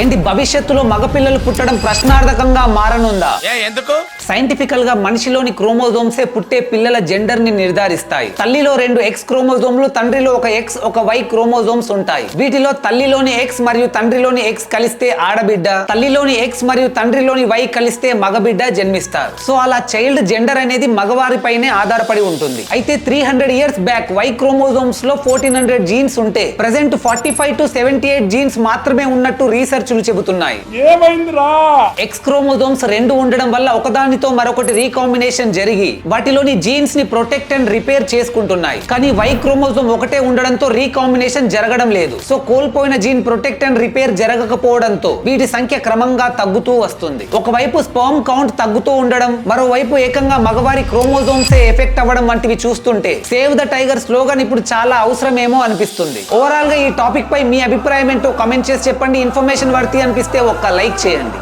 ఏంటి భవిష్యత్తులో మగపిల్లలు పుట్టడం ప్రశ్నార్థకంగా మారనుందా? ఎందుకు? సైంటిఫికల్గా మనిషిలోని క్రోమోజోమ్సే పుట్టే పిల్లల జెండర్ని నిర్ధారిస్తాయి. తల్లిలో రెండు ఎక్స్ క్రోమోజోమ్లు తండ్రిలో ఒక ఎక్స్ ఒక వై క్రోమోజోమ్స్ ఉంటాయి. వీటిలో తల్లిలోని ఎక్స్ మరియు తండ్రిలోని ఎక్స్ కలిస్తే ఆడబిడ్డ తల్లిలోని ఎక్స్ మరియు తండ్రిలోని వై కలిస్తే మగబిడ్డ జన్మిస్తారు. సో అలా చైల్డ్ జెండర్ అనేది మగవారిపైనే ఆధారపడి ఉంటుంది. అయితే three hundred years back Y క్రోమోజోమ్స్లో fourteen hundred genes ఉంటే present forty five to seventy eight genes మాత్రమే ఉన్నట్టు రీసెర్చ్లు చెబుతున్నాయి. ఎక్స్ క్రోమోజోమ్స్ రెండు ఉండడం వల్ల ఒకదానితో మరొకటి రీకాంబినేషన్ జరిగి వాటిలోని జీన్స్ని ప్రొటెక్ట్ అండ్ రిపేర్ చేసుకుంటున్నాయి. కానీ వై క్రోమోజోమ్ ఒకటే ఉండడంతో రీకాంబినేషన్ జరగడం లేదు. సో కోల్పోయిన జీన్ ప్రొటెక్ట్ అండ్ రిపేర్ జరగకపోవడంతో వీటి సంఖ్య క్రమంగా తగ్గుతూ వస్తుంది. ఒకవైపు స్పర్మ్ కౌంట్ తగ్గుతూ ఉండడం మరోవైపు ఏకంగా మగవారి క్రోమోజోమ్స్ ఎఫెక్ట్ అవ్వడం వంటివి చూస్తుంటే సేవ్ ద టైగర్ స్లోగన్ ఇప్పుడు చాలా అవసరమేమో అనిపిస్తుంది. ఓవరాల్గా ఈ టాపిక్ పై మీ అభిప్రాయం ఏంటో కమెంట్ చేసి చెప్పండి. ఇన్ఫర్మేషన్ వర్తి అనిపిస్తే ఒక్క లైక్ చేయండి.